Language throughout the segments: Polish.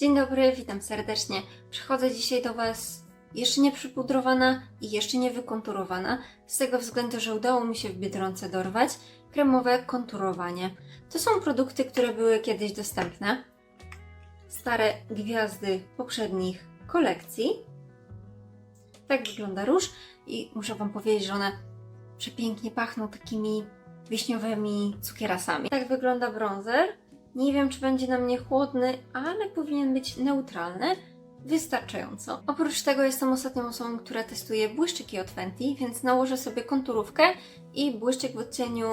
Dzień dobry, witam serdecznie. Przychodzę dzisiaj do Was jeszcze nie przypudrowana i jeszcze nie wykonturowana, z tego względu, że udało mi się w Biedronce dorwać kremowe konturowanie. To są produkty, które były kiedyś dostępne. Stare gwiazdy poprzednich kolekcji. Tak wygląda róż i muszę Wam powiedzieć, że one przepięknie pachną takimi wiśniowymi cukierasami. Tak wygląda bronzer. Nie wiem, czy będzie na mnie chłodny, ale powinien być neutralny. Wystarczająco. Oprócz tego jestem ostatnią osobą, która testuje błyszczyki od Fenty, więc nałożę sobie konturówkę i błyszczyk w odcieniu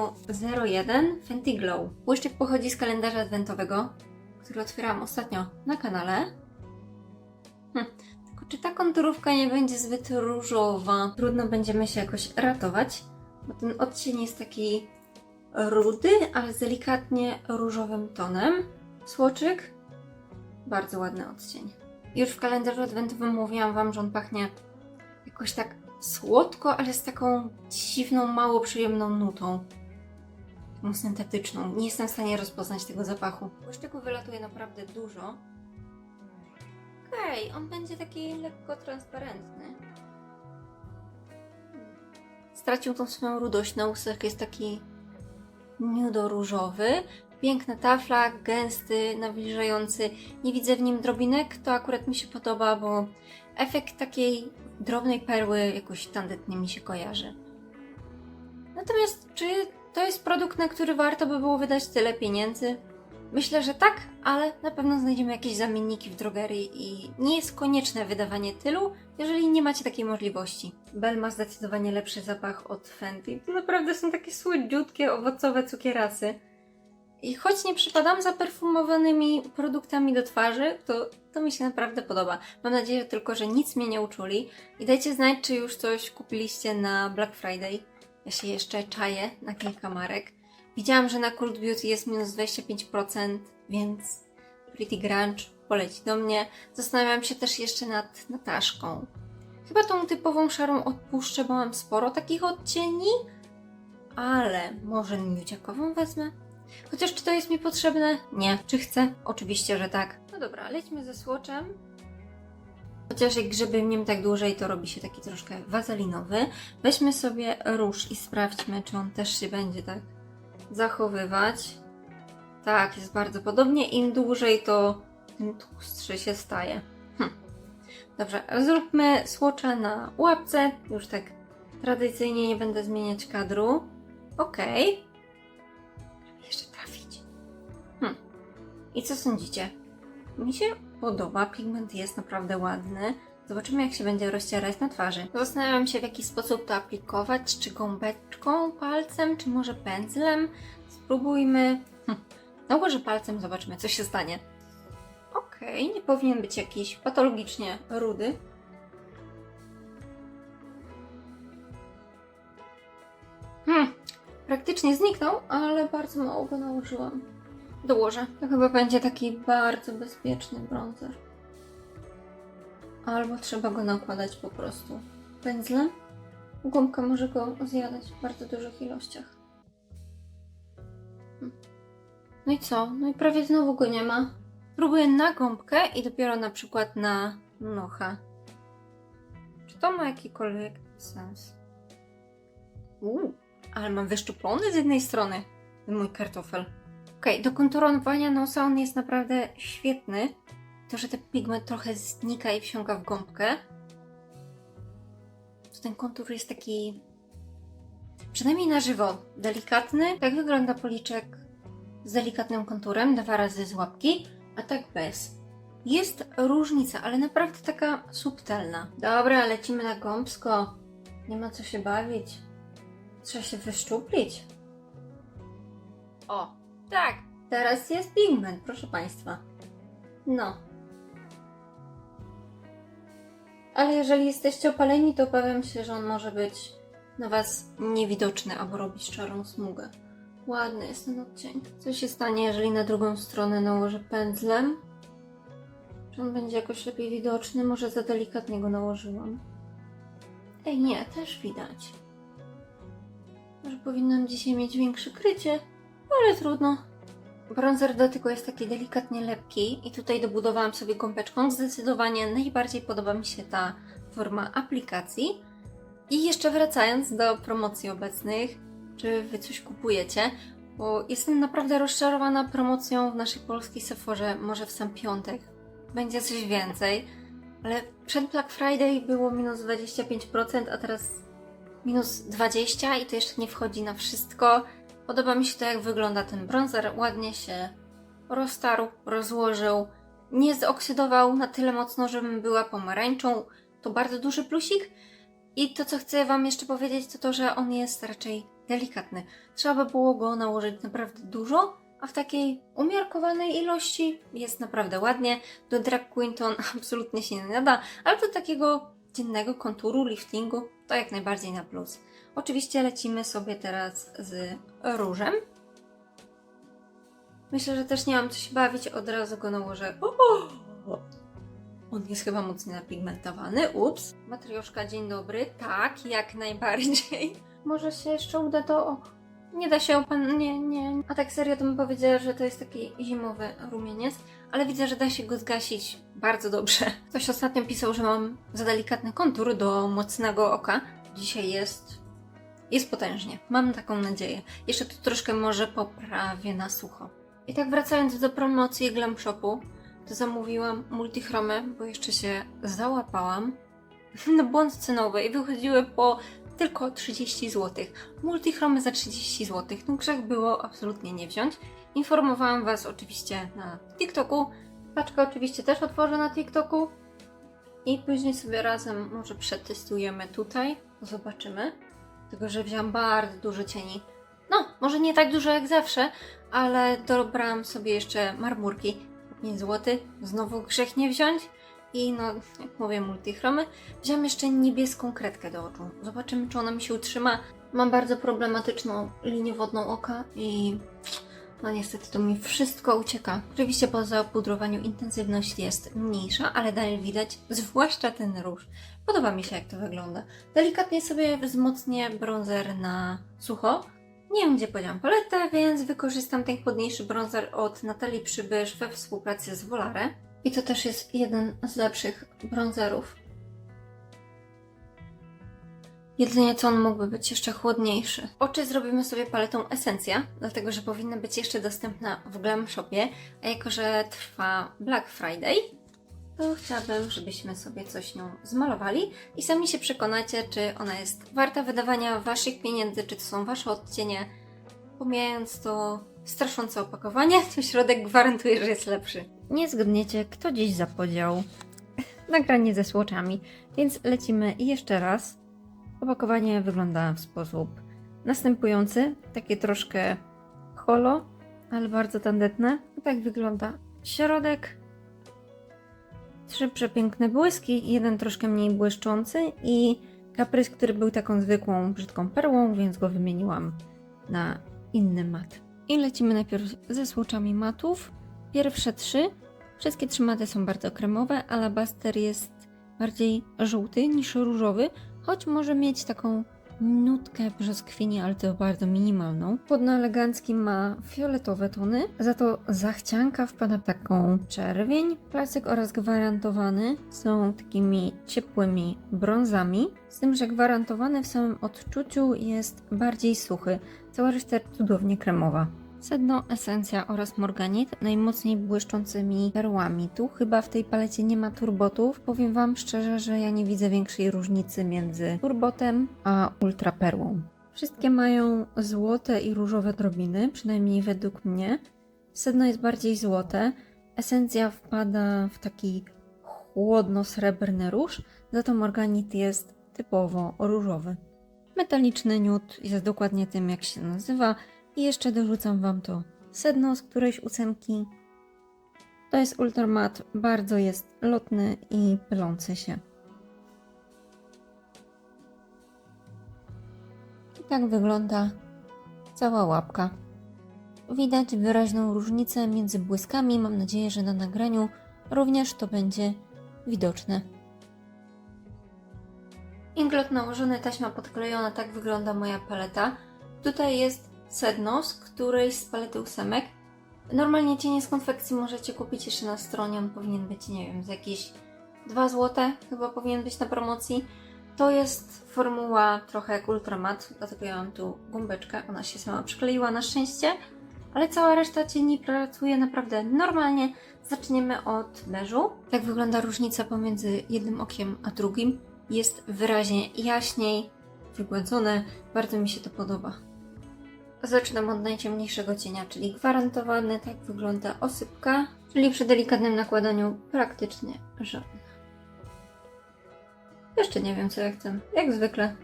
01 Fenty Glow. Błyszczyk pochodzi z kalendarza adwentowego, który otwierałam ostatnio na kanale. Hm. Tylko czy ta konturówka nie będzie zbyt różowa? Trudno będziemy się jakoś ratować, bo ten odcień jest taki rudy, ale z delikatnie różowym tonem. Słoczyk, bardzo ładny odcień. Już w kalendarzu adwentowym mówiłam Wam, że on pachnie jakoś tak słodko, ale z taką dziwną, mało przyjemną nutą. Taką syntetyczną. Nie jestem w stanie rozpoznać tego zapachu. Błyszczyku wylatuje naprawdę dużo. Okej, on będzie taki lekko transparentny. Stracił tą swoją rudość. Na łusach jest taki miudo-różowy. Piękna tafla, gęsty, nawilżający. Nie widzę w nim drobinek, to akurat mi się podoba, bo efekt takiej drobnej perły jakoś tandetnie mi się kojarzy. Natomiast czy to jest produkt, na który warto by było wydać tyle pieniędzy? Myślę, że tak, ale na pewno znajdziemy jakieś zamienniki w drogerii i nie jest konieczne wydawanie tylu, jeżeli nie macie takiej możliwości. Bell ma zdecydowanie lepszy zapach od Fenty. To naprawdę są takie słodziutkie, owocowe cukierasy. I choć nie przypadam za perfumowanymi produktami do twarzy, to, to mi się naprawdę podoba. Mam nadzieję tylko, że nic mnie nie uczuli. I dajcie znać, czy już coś kupiliście na Black Friday. Ja się jeszcze czaję na kilka marek. Widziałam, że na Cult Beauty jest minus 25%, więc Pretty Grunge poleci do mnie. Zastanawiam się też jeszcze nad Nataszką. Chyba tą typową szarą odpuszczę, bo mam sporo takich odcieni, ale może miuciakową wezmę? Chociaż czy to jest mi potrzebne? Nie. Czy chcę? Oczywiście, że tak. No dobra, lećmy ze słoczem. Chociaż jak grzyby w nim tak dłużej, to robi się taki troszkę wazelinowy. Weźmy sobie róż i sprawdźmy, czy on też się będzie tak zachowywać. Tak, jest bardzo podobnie. Im dłużej, to tym tłustszy się staje. Hm. Dobrze, zróbmy słocza na łapce. Już tak tradycyjnie nie będę zmieniać kadru. Okej. Jeszcze trafić. Hm. I co sądzicie? Mi się podoba, pigment jest naprawdę ładny. Zobaczymy, jak się będzie rozcierać na twarzy. Zastanawiam się, w jaki sposób to aplikować. Czy gąbeczką, palcem, czy może pędzlem? Spróbujmy. Hm. Nałożę palcem, zobaczymy, co się stanie. Okej, nie powinien być jakiś patologicznie rudy. Hmm, praktycznie zniknął, ale bardzo mało go nałożyłam. Dołożę. To chyba będzie taki bardzo bezpieczny bronzer. Albo trzeba go nakładać po prostu pędzlem. Gumka może go zjadać w bardzo dużych ilościach. Hmm. No i co? No i prawie znowu go nie ma. Próbuję na gąbkę i dopiero na przykład na nocha. Czy to ma jakikolwiek sens? Uuu, ale mam wyszczuplony z jednej strony mój kartofel. Okej, do konturowania nosa on jest naprawdę świetny. To, że ten pigment trochę znika i wsiąka w gąbkę. To ten kontur jest taki... Przynajmniej na żywo delikatny. Tak wygląda policzek z delikatnym konturem, dwa razy z łapki, a tak bez. Jest różnica, ale naprawdę taka subtelna. Dobra, lecimy na gąbsko. Nie ma co się bawić. Trzeba się wyszczuplić. O, tak, teraz jest pigment, proszę Państwa. No. Ale jeżeli jesteście opaleni, to obawiam się, że on może być na Was niewidoczny albo robić czarną smugę. Ładny jest ten odcień. Co się stanie, jeżeli na drugą stronę nałożę pędzlem? Czy on będzie jakoś lepiej widoczny? Może za delikatnie go nałożyłam. Ej, nie, też widać. Może powinnam dzisiaj mieć większe krycie, ale trudno. Bronzer dotyku jest taki delikatnie lepki i tutaj dobudowałam sobie gąbeczką. Zdecydowanie najbardziej podoba mi się ta forma aplikacji. I jeszcze wracając do promocji obecnych, czy wy coś kupujecie? Bo jestem naprawdę rozczarowana promocją w naszej polskiej Sephorze, może w sam piątek. Będzie coś więcej, ale przed Black Friday było minus 25%, a teraz minus 20% i to jeszcze nie wchodzi na wszystko. Podoba mi się to, jak wygląda ten bronzer. Ładnie się roztarł, rozłożył, nie zoksydował na tyle mocno, żebym była pomarańczą. To bardzo duży plusik. I to, co chcę Wam jeszcze powiedzieć, to to, że on jest raczej delikatny. Trzeba by było go nałożyć naprawdę dużo, a w takiej umiarkowanej ilości jest naprawdę ładnie. Do drag queen to on absolutnie się nie nada, ale do takiego dziennego konturu, liftingu to jak najbardziej na plus. Oczywiście lecimy sobie teraz z różem. Myślę, że też nie mam co się bawić, od razu go nałożę. O! On jest chyba mocno napigmentowany. Ups. Matrioszka, dzień dobry. Tak, jak najbardziej. Może się jeszcze uda to. O, nie da się pan. Nie, nie. A tak serio to bym powiedziała, że to jest taki zimowy rumieniec, ale widzę, że da się go zgasić bardzo dobrze. Ktoś ostatnio pisał, że mam za delikatny kontur do mocnego oka. Dzisiaj jest. Jest potężnie. Mam taką nadzieję. Jeszcze tu troszkę może poprawię na sucho. I tak wracając do promocji Glam Shopu, to zamówiłam multichromę, bo jeszcze się załapałam na błąd cenowy i wychodziły po tylko 30 zł. Multichromy za 30 zł. No grzech było absolutnie nie wziąć. Informowałam Was oczywiście na TikToku. Paczkę oczywiście też otworzę na TikToku. I później sobie razem może przetestujemy tutaj. Zobaczymy. Tylko, że wziąłam bardzo dużo cieni. No, może nie tak dużo jak zawsze, ale dobrałam sobie jeszcze marmurki. 5 zł. Znowu grzech nie wziąć. I no, jak mówię, multichromy. Wziąłem jeszcze niebieską kredkę do oczu. Zobaczymy, czy ona mi się utrzyma. Mam bardzo problematyczną linię wodną oka i no niestety to mi wszystko ucieka. Oczywiście po zapudrowaniu intensywność jest mniejsza, ale dalej widać, zwłaszcza ten róż. Podoba mi się, jak to wygląda. Delikatnie sobie wzmocnię bronzer na sucho. Nie wiem, gdzie podziałam paletę, więc wykorzystam ten chłodniejszy bronzer od Natalii Przybysz we współpracy z Volare. I to też jest jeden z lepszych bronzerów. Jedynie co on mógłby być jeszcze chłodniejszy. Oczy zrobimy sobie paletą Esencja, dlatego że powinna być jeszcze dostępna w Glam Shopie, a jako że trwa Black Friday, to chciałabym, żebyśmy sobie coś nią zmalowali i sami się przekonacie, czy ona jest warta wydawania Waszych pieniędzy, czy to są Wasze odcienie. Pomijając to straszące opakowanie, to środek gwarantuje, że jest lepszy. Nie zgodniecie, kto dziś zapodział nagranie ze słoczami, więc lecimy jeszcze raz. Opakowanie wygląda w sposób następujący, takie troszkę holo, ale bardzo tandetne. Tak wygląda środek. Trzy przepiękne błyski, jeden troszkę mniej błyszczący i kaprys, który był taką zwykłą, brzydką perłą, więc go wymieniłam na inny mat. I lecimy najpierw ze słoczami matów. Pierwsze trzy. Wszystkie trzy maty są bardzo kremowe. Alabaster jest bardziej żółty niż różowy, choć może mieć taką nutkę brzoskwini, ale to bardzo minimalną. Podno elegancki ma fioletowe tony, za to zachcianka wpada w taką czerwień. Plastyk oraz gwarantowany są takimi ciepłymi brązami, z tym, że gwarantowany w samym odczuciu jest bardziej suchy. Cała reszta cudownie kremowa. Sedno, esencja oraz morganit najmocniej błyszczącymi perłami. Tu chyba w tej palecie nie ma turbotów. Powiem Wam szczerze, że ja nie widzę większej różnicy między turbotem a ultraperłą. Wszystkie mają złote i różowe drobiny, przynajmniej według mnie. Sedno jest bardziej złote. Esencja wpada w taki chłodno-srebrny róż, za to morganit jest typowo różowy. Metaliczny niut jest dokładnie tym, jak się nazywa. I jeszcze dorzucam Wam to sedno z którejś ósemki. To jest ultramat, bardzo jest lotny i pylący się. I tak wygląda cała łapka. Widać wyraźną różnicę między błyskami. Mam nadzieję, że na nagraniu również to będzie widoczne. Inglot nałożony, taśma podklejona, tak wygląda moja paleta. Tutaj jest sedno z którejś z palety ósemek. Normalnie cienie z konfekcji możecie kupić jeszcze na stronie, on powinien być, nie wiem, za jakieś 2 zł, chyba powinien być na promocji. To jest formuła trochę jak Ultramat, dlatego ja mam tu gąbeczkę, ona się sama przykleiła na szczęście, ale cała reszta cieni pracuje naprawdę normalnie. Zaczniemy od beżu. Tak wygląda różnica pomiędzy jednym okiem a drugim. Jest wyraźnie jaśniej, wygładzone, bardzo mi się to podoba. Zaczynam od najciemniejszego cienia, czyli gwarantowany, tak wygląda osypka, czyli przy delikatnym nakładaniu praktycznie żadna. Jeszcze nie wiem co ja chcę, jak zwykle.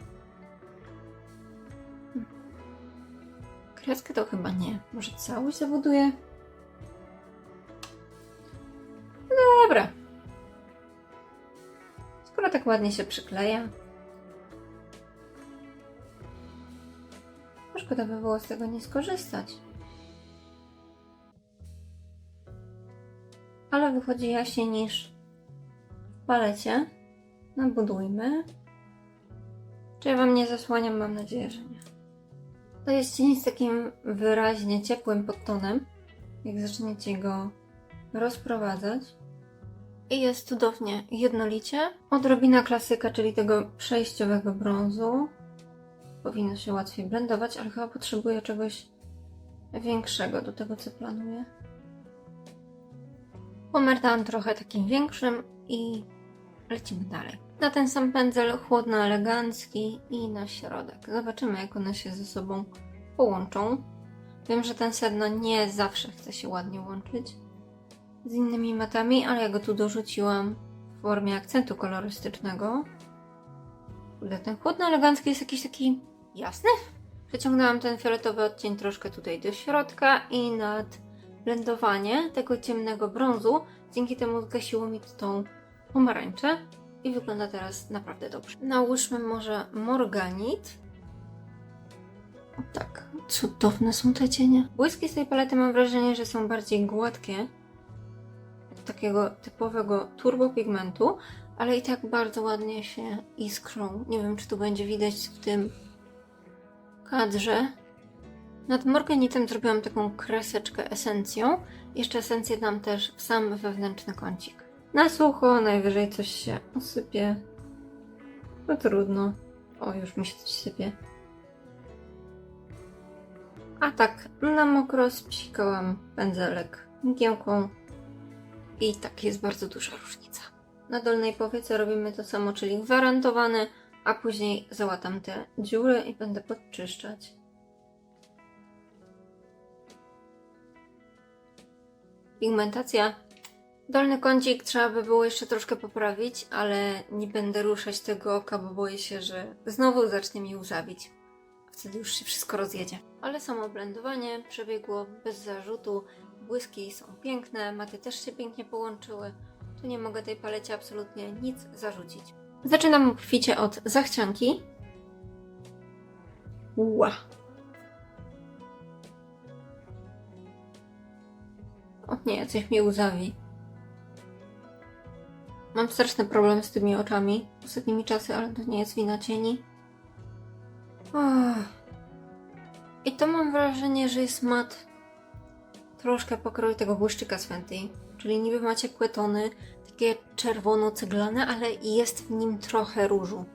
Kreskę to chyba nie. Może całość zabuduję? No dobra. Skoro tak ładnie się przykleja. Szkoda by było z tego nie skorzystać. Ale wychodzi jaśniej niż w palecie. Nabudujmy. Czy ja Wam nie zasłaniam? Mam nadzieję, że nie. To jest cień z takim wyraźnie ciepłym podtonem. Jak zaczniecie go rozprowadzać. I jest cudownie jednolicie. Odrobina klasyka, czyli tego przejściowego brązu. Powinno się łatwiej blendować, ale chyba potrzebuję czegoś większego do tego, co planuję. Pomertałam trochę takim większym i lecimy dalej. Na ten sam pędzel chłodno-elegancki i na środek. Zobaczymy, jak one się ze sobą połączą. Wiem, że ten sedno nie zawsze chce się ładnie łączyć z innymi matami, ale ja go tu dorzuciłam w formie akcentu kolorystycznego. Ten chłodno-elegancki jest jakiś taki jasny. Przeciągnęłam ten fioletowy odcień troszkę tutaj do środka i nad blendowanie tego ciemnego brązu. Dzięki temu zgasiło mi tą pomarańczę i wygląda teraz naprawdę dobrze. Nałóżmy może morganit. Tak, cudowne są te cienie. Błyski z tej palety mam wrażenie, że są bardziej gładkie. Takiego typowego turbopigmentu, ale i tak bardzo ładnie się iskrzą. Nie wiem, czy tu będzie widać w tym kadrze. Nad morganitem zrobiłam taką kreseczkę esencją. Jeszcze esencję dam też w sam wewnętrzny kącik. Na sucho, najwyżej coś się osypie. No trudno. O, już mi się coś sypie. A tak, na mokro spsikałam pędzelek mgiełką i tak jest bardzo duża różnica. Na dolnej powiece robimy to samo, czyli gwarantowane, a później załatam te dziury i będę podczyszczać. Pigmentacja. Dolny kącik trzeba by było jeszcze troszkę poprawić, ale nie będę ruszać tego oka, bo boję się, że znowu zacznie mi łzawić. Wtedy już się wszystko rozjedzie. Ale samo blendowanie przebiegło bez zarzutu. Błyski są piękne, maty też się pięknie połączyły. Tu nie mogę tej palecie absolutnie nic zarzucić. Zaczynam obficie od zachcianki. Ła! O nie, coś mi łzawi. Mam straszny problem z tymi oczami ostatnimi czasy, ale to nie jest wina cieni. Ach. I to mam wrażenie, że jest mat troszkę pokroju tego błyszczyka z Fenty. Czyli niby ma ciepłe takie czerwono-ceglane, ale jest w nim trochę różu.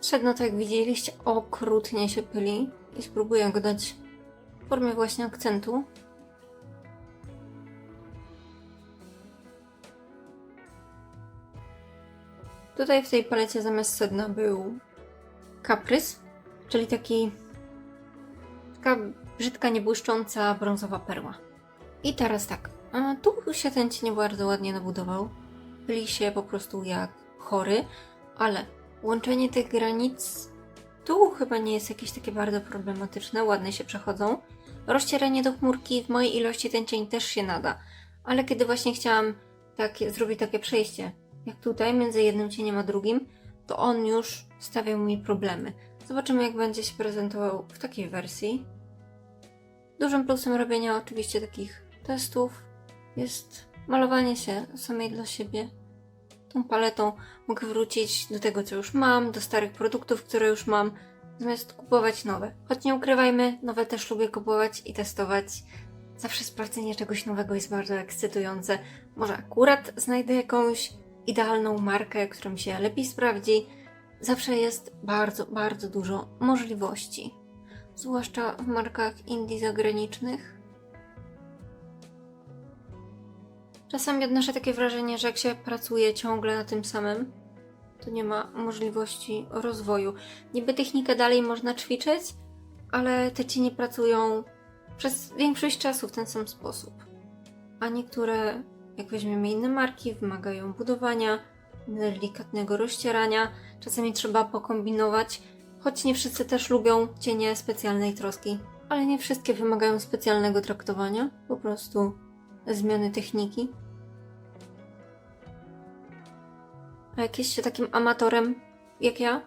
Sedno, tak jak widzieliście, okrutnie się pyli i spróbuję go dać w formie właśnie akcentu. Tutaj w tej palecie zamiast sedna był kaprys, czyli taki taka brzydka, niebłyszcząca brązowa perła. I teraz tak, a tu się ten cień bardzo ładnie nabudował. Pyli się po prostu jak chory, ale łączenie tych granic tu chyba nie jest jakieś takie bardzo problematyczne, ładne się przechodzą. Rozcieranie do chmurki w mojej ilości ten cień też się nada, ale kiedy właśnie chciałam zrobić takie przejście, jak tutaj, między jednym cieniem a drugim, to on już stawiał mi problemy. Zobaczymy, jak będzie się prezentował w takiej wersji. Dużym plusem robienia oczywiście takich testów jest malowanie się samej dla siebie tą paletą mogę wrócić do tego, co już mam, do starych produktów, które już mam, zamiast kupować nowe. Choć nie ukrywajmy, nowe też lubię kupować i testować. Zawsze sprawdzenie czegoś nowego jest bardzo ekscytujące. Może akurat znajdę jakąś idealną markę, która mi się lepiej sprawdzi. Zawsze jest bardzo, bardzo dużo możliwości. Zwłaszcza w markach indie zagranicznych. Czasami odnoszę takie wrażenie, że jak się pracuje ciągle na tym samym, to nie ma możliwości rozwoju. Niby technikę dalej można ćwiczyć, ale te cienie pracują przez większość czasu w ten sam sposób. A niektóre, jak weźmiemy inne marki, wymagają budowania, delikatnego rozcierania, czasami trzeba pokombinować, choć nie wszyscy też lubią cienie specjalnej troski. Ale nie wszystkie wymagają specjalnego traktowania, po prostu zmiany techniki. A jak jest się takim amatorem, jak ja,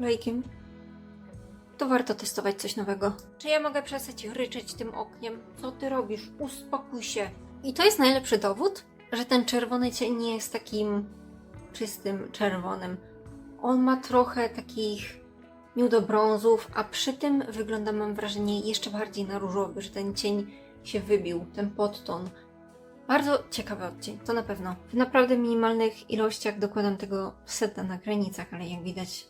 laikiem, to warto testować coś nowego. Czy ja mogę przestać ryczeć tym ogniem? Co ty robisz? Uspokój się. I to jest najlepszy dowód, że ten czerwony cień nie jest takim czystym czerwonym. On ma trochę takich miudobrązów, a przy tym wygląda, mam wrażenie, jeszcze bardziej na różowy, że ten cień się wybił, ten podton. Bardzo ciekawy odcień, to na pewno. W naprawdę minimalnych ilościach dokładam tego seta na granicach, ale jak widać,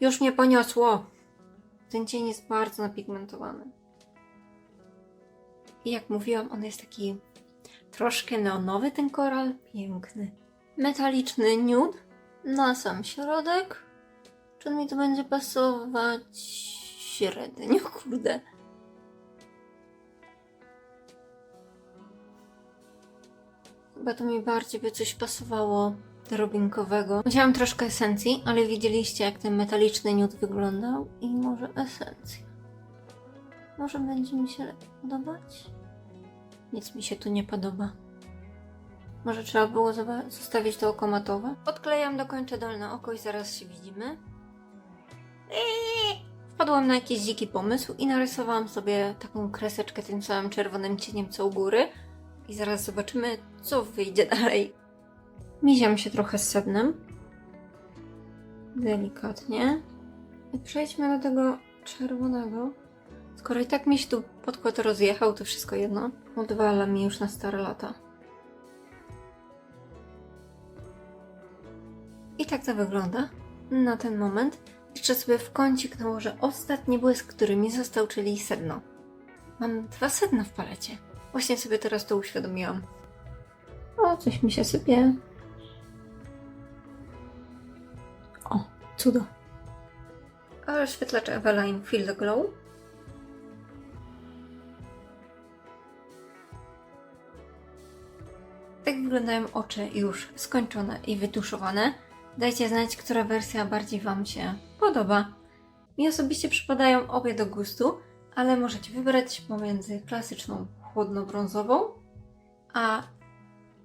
już mnie poniosło. Ten cień jest bardzo napigmentowany. I jak mówiłam, on jest taki troszkę neonowy, ten koral. Piękny. Metaliczny nude na sam środek. Czy mi to będzie pasować? Średnio, kurde. Chyba to mi bardziej by coś pasowało drobinkowego. Wziąłam troszkę esencji, ale widzieliście jak ten metaliczny nude wyglądał i może esencja. Może będzie mi się podobać? Nic mi się tu nie podoba. Może trzeba było zostawić to oko matowe? Odklejam, dokończę dolne oko i zaraz się widzimy. Eee! Wpadłam na jakiś dziki pomysł i narysowałam sobie taką kreseczkę tym samym czerwonym cieniem co u góry. I zaraz zobaczymy, co wyjdzie dalej. Miziam się trochę z sednem. Delikatnie. I przejdźmy do tego czerwonego. Skoro i tak mi się tu podkład rozjechał, to wszystko jedno. Odwala mi już na stare lata. Tak to wygląda na ten moment. Jeszcze sobie w kącik nałożę ostatni błysk, który mi został, czyli sedno. Mam dwa sedna w palecie. Właśnie sobie teraz to uświadomiłam. O, coś mi się sypie. O, cudo. A rozświetlacz Eveline the Glow. Tak wyglądają oczy już skończone i wytuszowane. Dajcie znać, która wersja bardziej Wam się podoba. Mi osobiście przypadają obie do gustu, ale możecie wybrać pomiędzy klasyczną chłodno-brązową a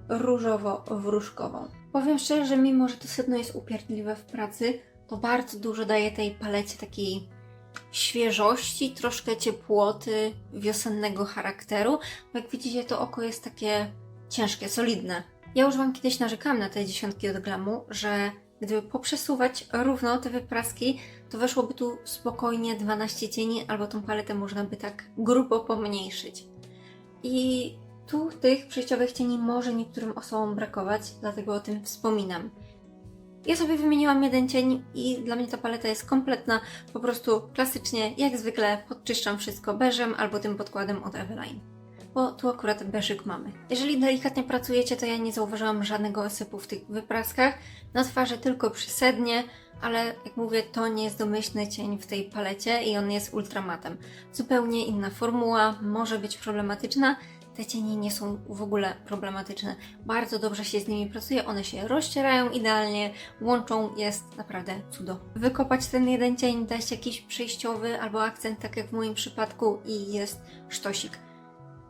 różowo-wróżkową. Powiem szczerze, że mimo, że to sedno jest upierdliwe w pracy, to bardzo dużo daje tej palecie takiej świeżości, troszkę ciepłoty, wiosennego charakteru. Bo jak widzicie, to oko jest takie ciężkie, solidne. Ja już Wam kiedyś narzekałam na te dziesiątki od glamu, że gdyby poprzesuwać równo te wypraski, to weszłoby tu spokojnie 12 cieni, albo tą paletę można by tak grubo pomniejszyć. I tu tych przejściowych cieni może niektórym osobom brakować, dlatego o tym wspominam. Ja sobie wymieniłam jeden cień i dla mnie ta paleta jest kompletna. Po prostu klasycznie, jak zwykle, podczyszczam wszystko beżem albo tym podkładem od Eveline. Bo tu akurat beżyk mamy. Jeżeli delikatnie pracujecie, to ja nie zauważyłam żadnego osypu w tych wypraskach. Na twarzy tylko przy sednie, ale jak mówię, to nie jest domyślny cień w tej palecie i on jest ultramatem. Zupełnie inna formuła, może być problematyczna. Te cienie nie są w ogóle problematyczne. Bardzo dobrze się z nimi pracuje, one się rozcierają idealnie, łączą, jest naprawdę cudo. Wykopać ten jeden cień, dać jakiś przejściowy albo akcent, tak jak w moim przypadku i jest sztosik.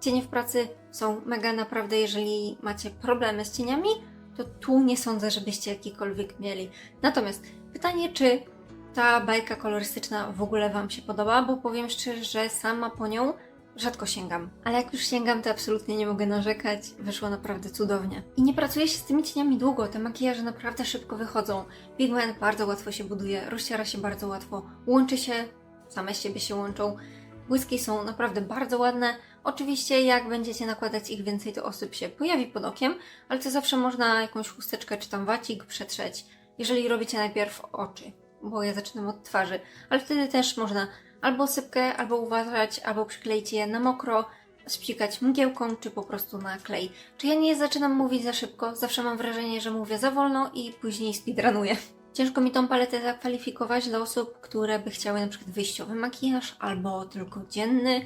Cienie w pracy są mega naprawdę, jeżeli macie problemy z cieniami, to tu nie sądzę, żebyście jakikolwiek mieli. Natomiast pytanie, czy ta bajka kolorystyczna w ogóle Wam się podoba, bo powiem szczerze, że sama po nią rzadko sięgam. Ale jak już sięgam, to absolutnie nie mogę narzekać. Wyszło naprawdę cudownie. I nie pracuje się z tymi cieniami długo, te makijaże naprawdę szybko wychodzą. Pigment bardzo łatwo się buduje, rozciera się bardzo łatwo, łączy się, same z siebie się łączą. Błyski są naprawdę bardzo ładne. Oczywiście, jak będziecie nakładać ich więcej, to osyp się pojawi pod okiem, ale to zawsze można jakąś chusteczkę czy tam wacik przetrzeć, jeżeli robicie najpierw oczy, bo ja zaczynam od twarzy, ale wtedy też można albo sypkę, albo uważać, albo przykleić je na mokro, spsikać mgiełką, czy po prostu na klej. Czy ja nie zaczynam mówić za szybko? Zawsze mam wrażenie, że mówię za wolno i później speedrunuję. Ciężko mi tą paletę zakwalifikować dla osób, które by chciały na przykład wyjściowy makijaż albo tylko dzienny.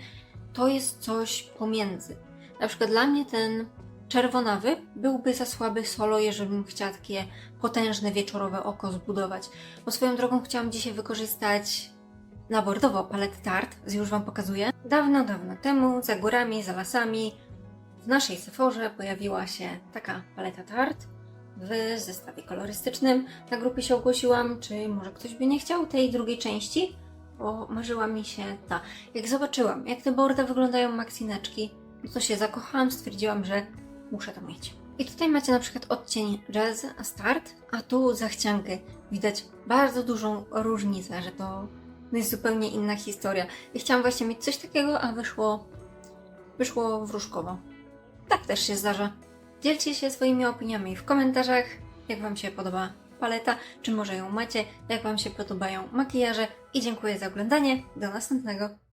To jest coś pomiędzy. Na przykład dla mnie ten czerwonawy byłby za słaby solo, jeżeli bym chciała takie potężne wieczorowe oko zbudować. Bo swoją drogą chciałam dzisiaj wykorzystać na bordowo palet Tarte, już Wam pokazuję. Dawno, dawno temu, za górami, za lasami, w naszej Sephorze pojawiła się taka paleta Tarte w zestawie kolorystycznym. Na grupie się ogłosiłam, czy może ktoś by nie chciał tej drugiej części, bo marzyła mi się ta. Jak zobaczyłam, jak te bordy wyglądają maksineczki, no to się zakochałam, stwierdziłam, że muszę to mieć. I tutaj macie na przykład odcień Jazz Start, a tu zachciankę. Widać bardzo dużą różnicę, że to jest zupełnie inna historia. I chciałam właśnie mieć coś takiego, a wyszło, wyszło wróżkowo. Tak też się zdarza. Dzielcie się swoimi opiniami w komentarzach, jak Wam się podoba paleta, czy może ją macie, jak Wam się podobają makijaże i dziękuję za oglądanie. Do następnego.